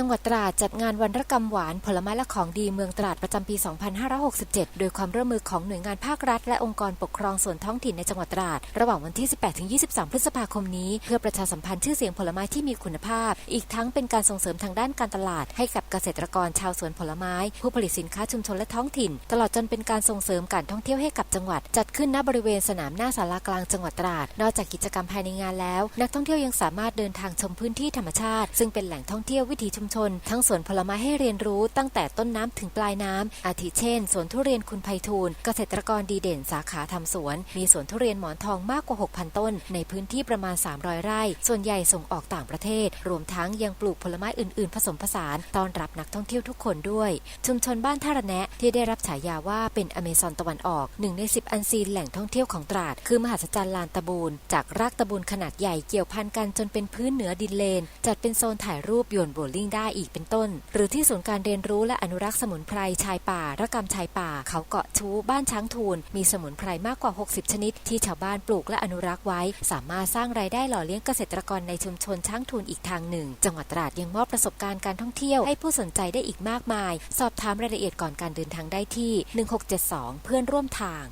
จังหวัดตราดจัดงานวันระกำหวาน ผลไม้และของดีเมืองตราดประจำปี 2567 โดยความร่วมมือของหน่วยงานภาครัฐ และองค์กรปกครองส่วนท้องถิ่นในจังหวัดตราด ระหว่างวันที่ 18-23 พฤษภาคมนี้ เพื่อประชาสัมพันธ์ชื่อเสียงผลไม้ที่มีคุณภาพ อีกทั้งเป็นการส่งเสริมทางด้านการตลาด ให้กับเกษตรกรชาวสวนผลไม้ ผู้ผลิตสินค้าชุมชนและท้องถิ่น ตลอดจนเป็นการส่งเสริมการท่องเที่ยวให้กับจังหวัด จัดขึ้นณบริเวณสนามหน้าศาลากลางจังหวัดตราด นอกจากกิจกรรมภายในงานแล้ว นักท่องเที่ยวยังสามารถเดินทางชมพื้นที่ธรรมชาติ ซึ่งเป็นแหล่งท่องเที่ยววิถีชุมชน ทั้งสวนผลไม้ให้เรียนรู้ตั้งแต่ต้นน้ำถึงปลายน้ำ อาทิเช่น สวนทุเรียนคุณไพฑูรย์เกษตรกรดีเด่นสาขาทำสวน มีสวนทุเรียนหมอนทองมากกว่า 6,000 ต้น ในพื้นที่ประมาณ 300 ไร่ ส่วนใหญ่ส่งออกต่างประเทศ รวมทั้งยังปลูกผลไม้อื่น ๆ ผสมผสานต้อนรับนักท่องเที่ยวทุกคนด้วย ชุมชนบ้านท่าระแนะที่ได้รับฉายาว่าเป็นอเมซอนตะวันออกหนึ่งใน 10 อันซีนแหล่งท่องเที่ยวของตราด คือมหัศจรรย์ลานตะบูนจากรากตะบูนขนาดใหญ่เกี่ยวพันกันจนเป็นพื้นเหนือดินเลน จัดเป็นโซนถ่ายรูปโยนโบว์ลิ่งได้ได้อีกเป็นต้น หรือที่ศูนย์การเรียนรู้และอนุรักษ์สมุนไพรชายป่าระกำชายป่า เขาเกาะชูบ้านช้างทูลมีสมุนไพรมากกว่า 60 ชนิด ที่ชาวบ้านปลูกและอนุรักษ์ไว้ สามารถสร้างรายได้หล่อเลี้ยงเกษตรกรในชุมชนช้างทูลอีกทางหนึ่ง จังหวัดตราดยังมอบประสบการณ์การท่องเที่ยวให้ผู้สนใจได้อีกมากมาย สอบถามรายละเอียดก่อนการเดินทางได้ที่ 1672 เพื่อนร่วมทาง